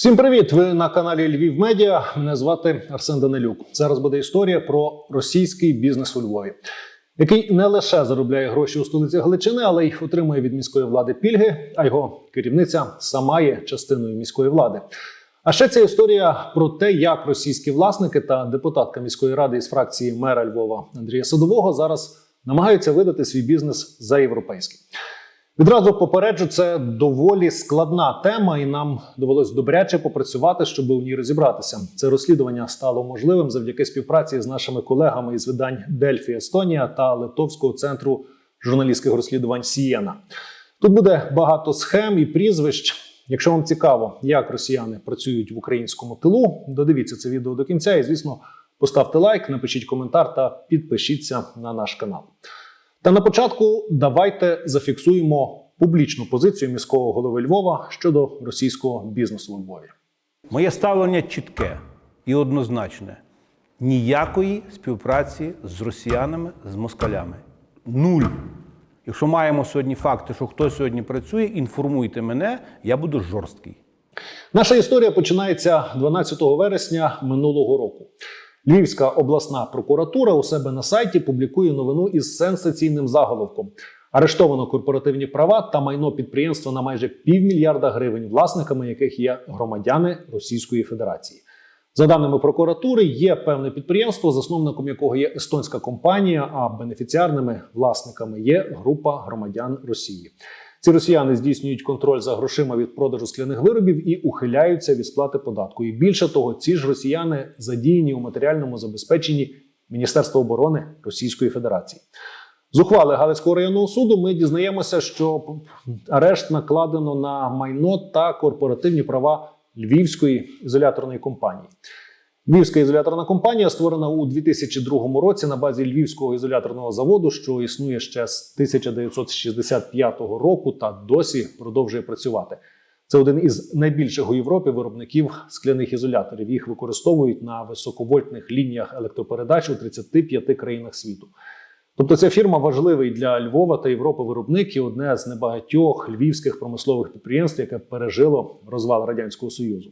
Всім привіт! Ви на каналі Львів Медіа. Мене звати Арсен Данилюк. Зараз буде історія про російський бізнес у Львові, який не лише заробляє гроші у столиці Галичини, але й отримує від міської влади пільги. А його керівниця сама є частиною міської влади. А ще ця історія про те, як російські власники та депутатка міської ради із фракції мера Львова Андрія Садового зараз намагаються видати свій бізнес за європейський. Відразу попереджу, це доволі складна тема, і нам довелось добряче попрацювати, щоб у ній розібратися. Це розслідування стало можливим завдяки співпраці з нашими колегами із видань Дельфі Естонія та Литовського центру журналістських розслідувань Сієна. Тут буде багато схем і прізвищ. Якщо вам цікаво, як росіяни працюють в українському тилу, додивіться це відео до кінця і, звісно, поставте лайк, напишіть коментар та підпишіться на наш канал. Та на початку давайте зафіксуємо публічну позицію міського голови Львова щодо російського бізнесу у Львові. Моє ставлення чітке і однозначне: ніякої співпраці з росіянами, з москалями. Нуль. Якщо маємо сьогодні факти, що хтось сьогодні працює, інформуйте мене, я буду жорсткий. Наша історія починається 12 вересня минулого року. Львівська обласна прокуратура у себе на сайті публікує новину із сенсаційним заголовком. Арештовано корпоративні права та майно підприємства на майже півмільярда гривень, власниками яких є громадяни Російської Федерації. За даними прокуратури, є певне підприємство, засновником якого є естонська компанія, а бенефіціарними власниками є група громадян Росії. Ці росіяни здійснюють контроль за грошима від продажу скляних виробів і ухиляються від сплати податку. І більше того, ці ж росіяни задіяні у матеріальному забезпеченні Міністерства оборони Російської Федерації. З ухвали Галицького районного суду ми дізнаємося, що арешт накладено на майно та корпоративні права Львівської ізоляторної компанії. Львівська ізоляторна компанія створена у 2002 році на базі Львівського ізоляторного заводу, що існує ще з 1965 року та досі продовжує працювати. Це один із найбільших у Європі виробників скляних ізоляторів. Їх використовують на високовольтних лініях електропередач у 35 країнах світу. Тобто ця фірма важливий для Львова та Європи виробник і одне з небагатьох львівських промислових підприємств, яке пережило розвал радянського союзу.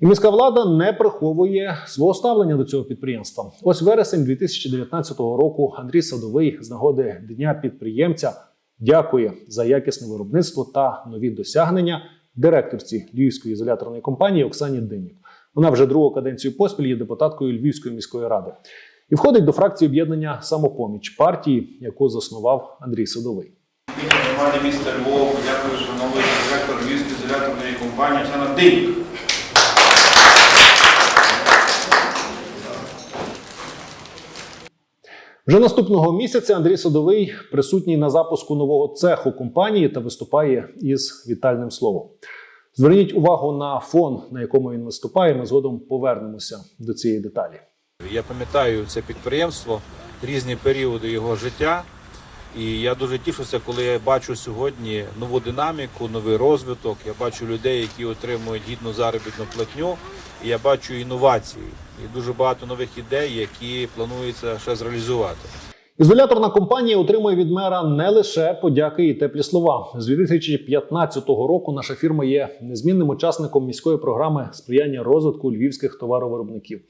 І міська влада не приховує свого ставлення до цього підприємства. Ось вересень 2019 року Андрій Садовий з нагоди дня підприємця дякує за якісне виробництво та нові досягнення директорці Львівської ізоляторної компанії Оксані Динік. Вона вже другу каденцію поспіль є депутаткою Львівської міської ради і входить до фракції об'єднання самопоміч партії, яку заснував Андрій Садовий. Громади міста Львова дякую, що новий директор Львівської ізоляторної компанії Оксана Динік. Вже наступного місяця Андрій Садовий присутній на запуску нового цеху компанії та виступає із вітальним словом. Зверніть увагу на фон, на якому він виступає. Ми згодом повернемося до цієї деталі. Я пам'ятаю це підприємство, різні періоди його життя. І я дуже тішуся, коли я бачу сьогодні нову динаміку, новий розвиток. Я бачу людей, які отримують гідну заробітну платню. І я бачу інновації і дуже багато нових ідей, які планується ще зреалізувати. Ізоляторна компанія отримує від мера не лише подяки і теплі слова. З 2015 року наша фірма є незмінним учасником міської програми сприяння розвитку львівських товаровиробників,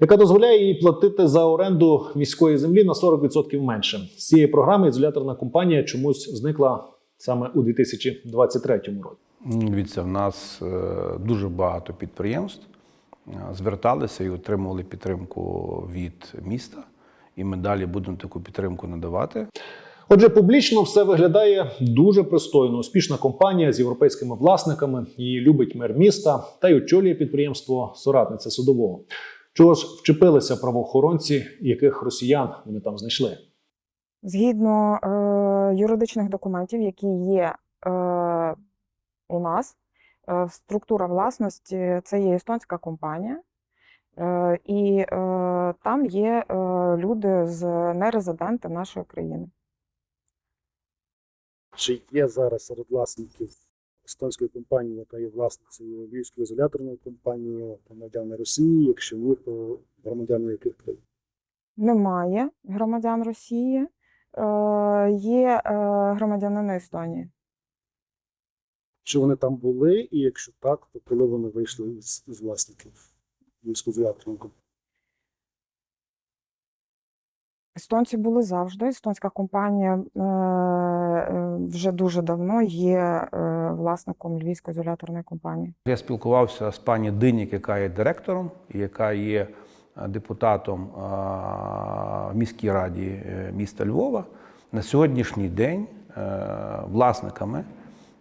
яка дозволяє їй платити за оренду міської землі на 40% менше. З цієї програми ізоляторна компанія чомусь зникла саме у 2023 році. Дивіться, в нас е, дуже багато підприємств зверталися і отримували підтримку від міста. І ми далі будемо таку підтримку надавати. Отже, публічно все виглядає дуже пристойно. Успішна компанія з європейськими власниками. Її любить мер міста та й очолює підприємство соратниця судового. Чого ж вчепилися правоохоронці, яких росіян вони там знайшли? Згідно е, юридичних документів, які є е, у нас, структура власності це є естонська компанія, і е, там є е, люди з нерезиденти нашої країни. Чи є зараз серед власників естонської компанії, яка є власницею Львівської ізоляторної компанії, громадяни Росії, якщо ні, то громадяни яких країн? Немає громадян Росії, е, є е, громадянини Естонії. Чи вони там були, і якщо так, то коли вони вийшли з, з власників військово-ізоляторної? Естонці були завжди. Естонська компанія е, е, вже дуже давно є е, власником Львівської ізоляторної компанії. Я спілкувався з пані Динік, яка є директором, і яка є е, депутатом а, в міській раді е, міста Львова. На сьогоднішній день е, власниками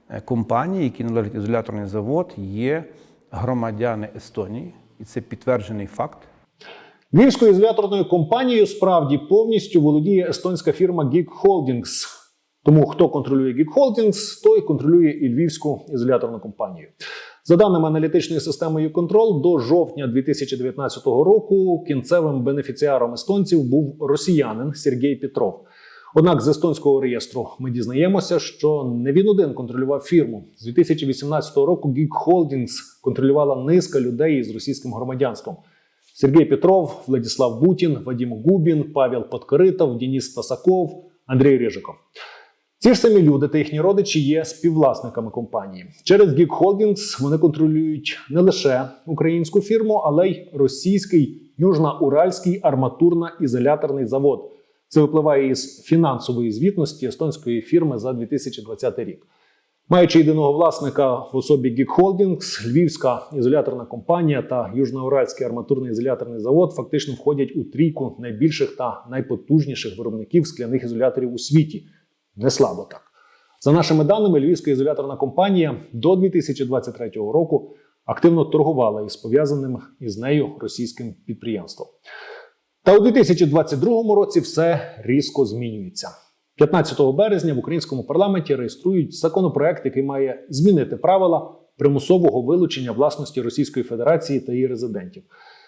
е, компанії, які належать ізоляторний завод, є громадяни Естонії, і це підтверджений факт. Львівською ізоляторною компанією справді повністю володіє естонська фірма Geek Holdings. Тому хто контролює Geek Holdings, той контролює і Львівську ізоляторну компанію. За даними аналітичної системи YouControl, до жовтня 2019 року кінцевим бенефіціаром естонців був росіянин Сергій Петров. Однак з естонського реєстру ми дізнаємося, що не він один контролював фірму. З 2018 року Geek Holdings контролювала низка людей із російським громадянством. Сергій Петров, Владислав Бутін, Вадим Губін, Павел Подкоритов, Денис Тасаков, Андрій Рижиков. Ці ж самі люди та їхні родичі є співвласниками компанії. Через Geek Holdings вони контролюють не лише українську фірму, але й російський Южноуральський арматурно-ізоляторний завод. Це випливає із фінансової звітності естонської фірми за 2020 рік. Маючи єдиного власника в особі Geek Holdings, Львівська ізоляторна компанія та Южноуральський арматурний ізоляторний завод фактично входять у трійку найбільших та найпотужніших виробників скляних ізоляторів у світі. Не слабо так. За нашими даними, Львівська ізоляторна компанія до 2023 року активно торгувала із пов'язаним із нею російським підприємством. Та у 2022 році все різко змінюється. 15 березня в українському парламенті реєструють законопроект, який має змінити правила примусового вилучення власності Російської Федерації та її резидентів.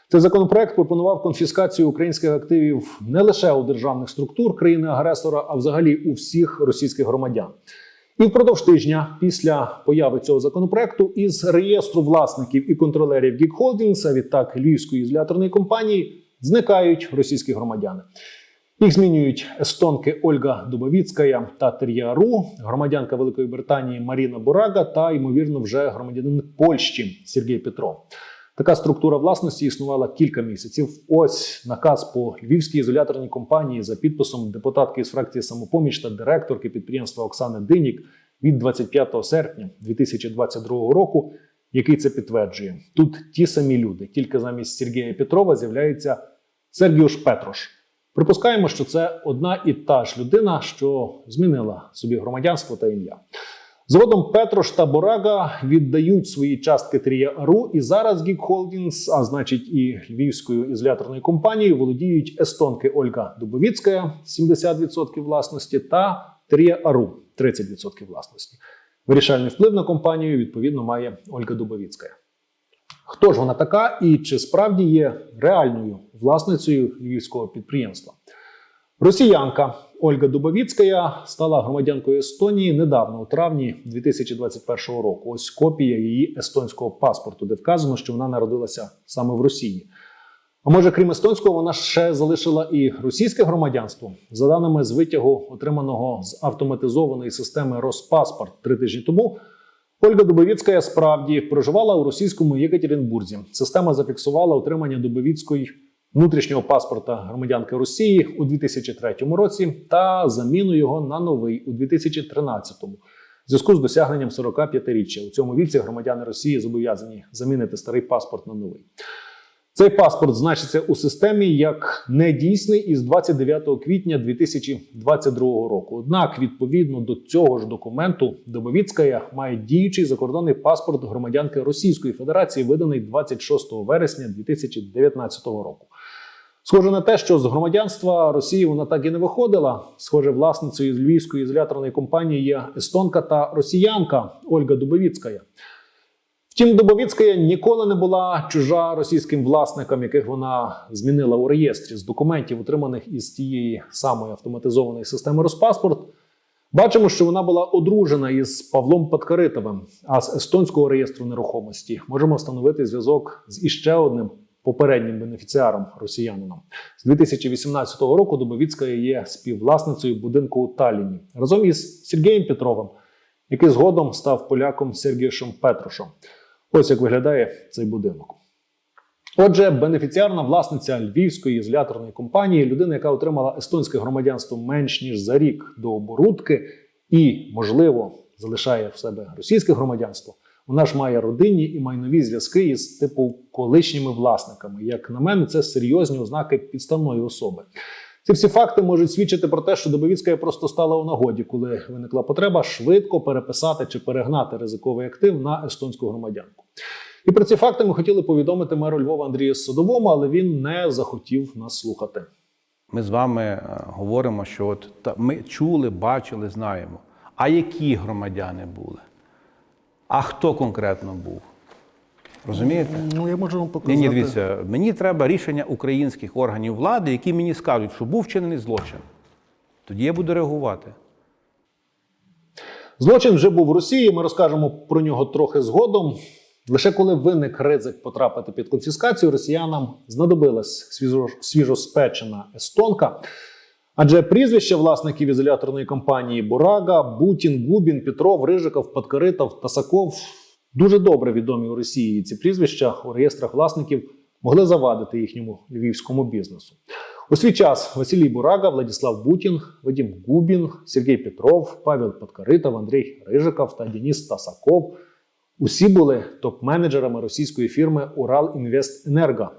Цей законопроект пропонував конфіскацію українських активів не лише у державних структур країни-агресора, а взагалі у всіх російських громадян. І впродовж тижня після появи цього законопроекту із реєстру власників і контролерів Geek Holdings, а відтак Львівської ізоляторної компанії, зникають російські громадяни. Їх змінюють естонки Ольга Дубовіцька та Тер'я Ру, громадянка Великої Британії Маріна Бурага та, ймовірно, вже громадянин Польщі Сергій Петров. Така структура власності існувала кілька місяців. Ось наказ по львівській ізоляторній компанії за підписом депутатки із фракції самопоміч та директорки підприємства Оксани Динік від 25 серпня 2022 року, який це підтверджує. Тут ті самі люди, тільки замість Сергія Петрова з'являється Сергіуш Петрош. Припускаємо, що це одна і та ж людина, що змінила собі громадянство та ім'я. Згодом Петрош та Борага віддають свої частки Трія Ру, і зараз Geek Holdings, а значить і львівською ізоляторною компанією, володіють естонки Ольга Дубовіцька 70% власності та Трія Ару 30% власності. Вирішальний вплив на компанію відповідно має Ольга Дубовіцька. Хто ж вона така і чи справді є реальною власницею львівського підприємства? Росіянка Ольга Дубовіцька стала громадянкою Естонії недавно, у травні 2021 року. Ось копія її естонського паспорту, де вказано, що вона народилася саме в Росії. А може, крім естонського, вона ще залишила і російське громадянство. За даними з витягу, отриманого з автоматизованої системи Роспаспорт три тижні тому. Ольга Дубовіцька справді проживала у російському Єкатеринбурзі. Система зафіксувала отримання Дубовіцької внутрішнього паспорта громадянки Росії у 2003 році та заміну його на новий у 2013 в зв'язку з досягненням 45-річчя. У цьому віці громадяни Росії зобов'язані замінити старий паспорт на новий. Цей паспорт значиться у системі як недійсний із 29 квітня 2022 року. Однак, відповідно до цього ж документу, Добовіцька має діючий закордонний паспорт громадянки Російської Федерації, виданий 26 вересня 2019 року. Схоже на те, що з громадянства Росії вона так і не виходила. Схоже, власницею львівської ізоляторної компанії є естонка та росіянка Ольга Дубовіцька. Втім, Дубовіцька ніколи не була чужа російським власникам, яких вона змінила у реєстрі з документів, отриманих із тієї самої автоматизованої системи Роспаспорт. Бачимо, що вона була одружена із Павлом Подкаритовим, а з естонського реєстру нерухомості можемо встановити зв'язок з іще одним попереднім бенефіціаром росіянином. З 2018 року Дубовіцька є співвласницею будинку у Талліні разом із Сергієм Петровим, який згодом став поляком Сергієшем Петрушем. Ось як виглядає цей будинок. Отже, бенефіціарна власниця львівської ізоляторної компанії, людина, яка отримала естонське громадянство менш ніж за рік до оборудки, і, можливо, залишає в себе російське громадянство. Вона ж має родинні і майнові зв'язки із типу колишніми власниками. Як на мене, це серйозні ознаки підставної особи. Ці всі факти можуть свідчити про те, що Добовіцька просто стала у нагоді, коли виникла потреба швидко переписати чи перегнати ризиковий актив на естонську громадянку. І про ці факти ми хотіли повідомити меру Львова Андрію Садовому, але він не захотів нас слухати. Ми з вами е, говоримо, що от та, ми чули, бачили, знаємо. А які громадяни були? А хто конкретно був? Розумієте? Ну я можу вам показати. ні, дивіться, мені треба рішення українських органів влади, які мені скажуть, що був вчинений злочин. Тоді я буду реагувати. Злочин вже був в Росії. Ми розкажемо про нього трохи згодом. Лише коли виник ризик потрапити під конфіскацію, росіянам знадобилась свіжо, свіжоспечена естонка. Адже прізвища власників ізоляторної компанії Бурага, Бутін, Губін, Петров, Рижиков, Подкоритов, Тасаков дуже добре відомі у Росії. Ці прізвища у реєстрах власників могли завадити їхньому львівському бізнесу. У свій час Василій Бурага, Владислав Бутін, Вадим Губін, Сергій Петров, Павел Подкаритов, Андрій Рижиков та Деніс Тасаков усі були топ-менеджерами російської фірми Урал Уралінвестенерго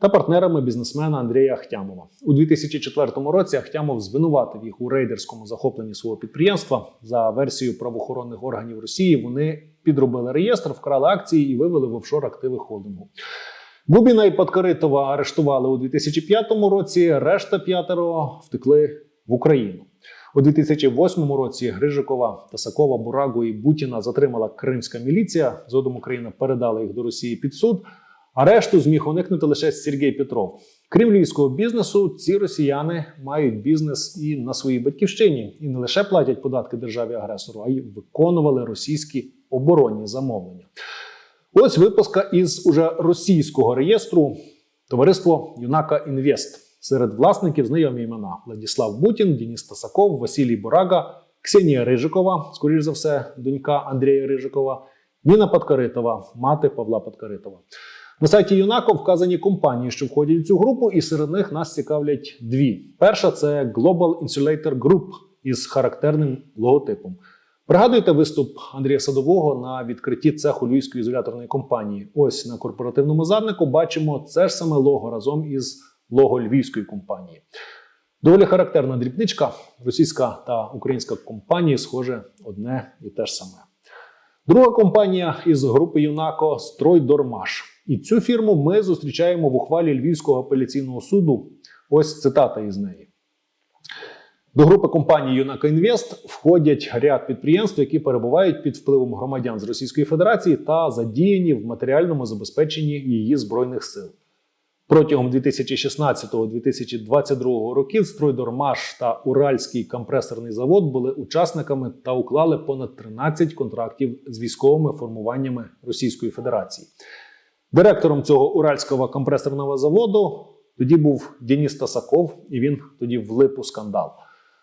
та партнерами бізнесмена Андрія Ахтямова. У 2004 році Ахтямов звинуватив їх у рейдерському захопленні свого підприємства. За версією правоохоронних органів Росії вони підробили реєстр, вкрали акції і вивели в офшор активи холдингу. Губіна і Подкоритова арештували у 2005 році. Решта п'ятеро втекли в Україну. У 2008 році Грижикова, Тасакова, Бурагу і Бутіна затримала кримська міліція. Згодом Україна передала їх до Росії під суд. А решту зміг уникнути лише Сергій Петров. Крім львівського бізнесу, ці росіяни мають бізнес і на своїй батьківщині, і не лише платять податки державі агресору, а й виконували російські оборонні замовлення. Ось випуска із уже російського реєстру товариство Юнака Інвест. Серед власників знайомі імена Владислав Бутін, Дініс Тасаков, Василій Борага, Ксенія Рижикова, скоріш за все, донька Андрія Рижикова, Ніна Подкоритова, мати Павла Подкоритова. На сайті Юнако вказані компанії, що входять в цю групу, і серед них нас цікавлять дві. Перша це Global Insulator Group із характерним логотипом. Пригадуєте виступ Андрія Садового на відкритті цеху Львівської ізоляторної компанії? Ось на корпоративному заднику бачимо це ж саме лого разом із лого львівської компанії. Доволі характерна дрібничка. Російська та українська компанії, схоже, одне і те ж саме. Друга компанія із групи Юнако Стройдормаш. І цю фірму ми зустрічаємо в ухвалі Львівського апеляційного суду. Ось цитата із неї. До групи компанії Юнако Інвест входять ряд підприємств, які перебувають під впливом громадян з Російської Федерації та задіяні в матеріальному забезпеченні її збройних сил. Протягом 2016-2022 років Стройдормаш та Уральський компресорний завод були учасниками та уклали понад 13 контрактів з військовими формуваннями Російської Федерації. Директором цього уральського компресорного заводу тоді був Деніс Тасаков, і він тоді влип у скандал.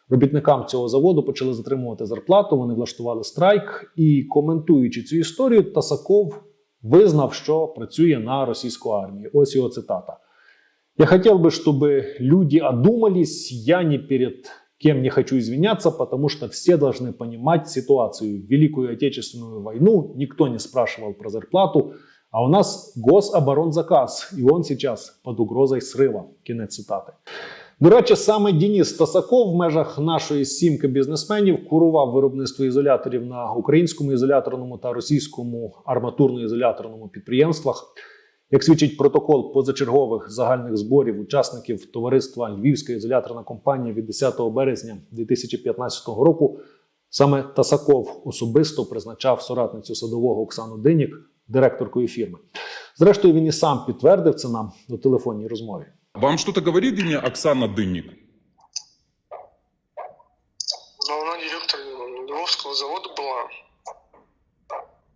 Робітникам цього заводу почали затримувати зарплату, вони влаштували страйк. І коментуючи цю історію, Тасаков визнав, що працює на російську армію. Ось його цитата. Я хотел бы, чтобы люди одумались, я ни перед кем не хочу извиняться, потому что все должны понимать ситуацию. Великую Отечественную войну никто не спрашивал про зарплату, а у нас гособоронзаказ, и он сейчас под угрозой срыва. Кінець цитати. До речі, саме Дініс Тасаков в межах нашої сімки бізнесменів курував виробництво ізоляторів на українському ізоляторному та російському арматурно-ізоляторному підприємствах. Як свідчить протокол позачергових загальних зборів учасників товариства Львівська ізоляторна компанія від 10 березня 2015 року, саме Тасаков особисто призначав соратницю садового Оксану Динік директоркою фірми. Зрештою, він і сам підтвердив це нам у телефонній розмові. Вам что-то говорит имя Оксана Дынник? Но она директор Львовского завода была.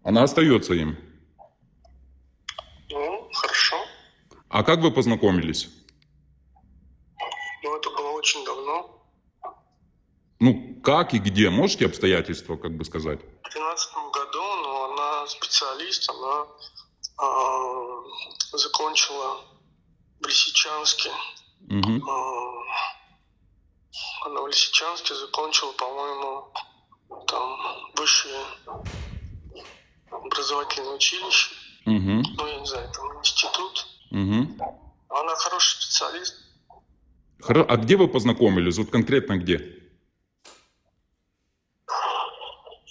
Она остается им. Ну, хорошо. А как вы познакомились? Но это было очень давно. Ну, Как и где? Можете обстоятельства, как бы сказать? В 2013 году, но она специалист, она а, закончила в Лисичанске. Мгм. а, она в Лисичанске закончила, по-моему, там высшее образовательное училище. Мгм. Ну, я не знаю, там институт. Мгм. Она хороший специалист. Хоро- А где вы познакомились? Вот конкретно где?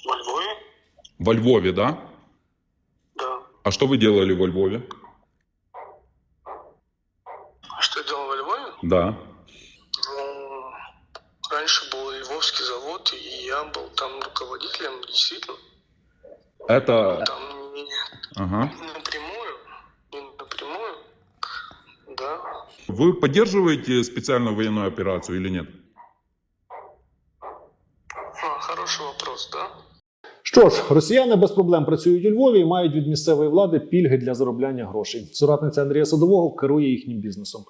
Во Львове? Во Львове, да? А что вы делали во Львове? Что я делал во Львове? Да. Ну, раньше был Львовский завод, и я был там руководителем, действительно. Это... Там не Ага. напрямую, не напрямую, да. Вы поддерживаете специальную военную операцию или нет? Що ж, росіяни без проблем працюють у Львові і мають від місцевої влади пільги для заробляння грошей. Соратниця Андрія Садового керує їхнім бізнесом.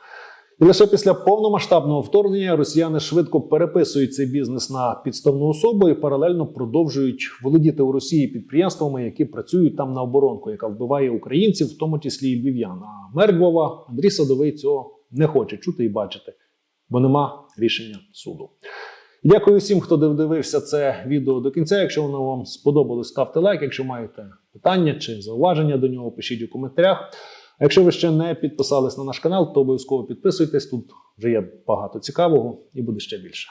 І лише після повномасштабного вторгнення росіяни швидко переписують цей бізнес на підставну особу і паралельно продовжують володіти у Росії підприємствами, які працюють там на оборонку, яка вбиває українців, в тому числі і львів'ян. А мер Львова Андрій Садовий цього не хоче чути і бачити, бо нема рішення суду. Дякую всім, хто дивився це відео до кінця. Якщо воно вам сподобалось, ставте лайк. Якщо маєте питання чи зауваження до нього, пишіть у коментарях. А якщо ви ще не підписались на наш канал, то обов'язково підписуйтесь. Тут вже є багато цікавого і буде ще більше.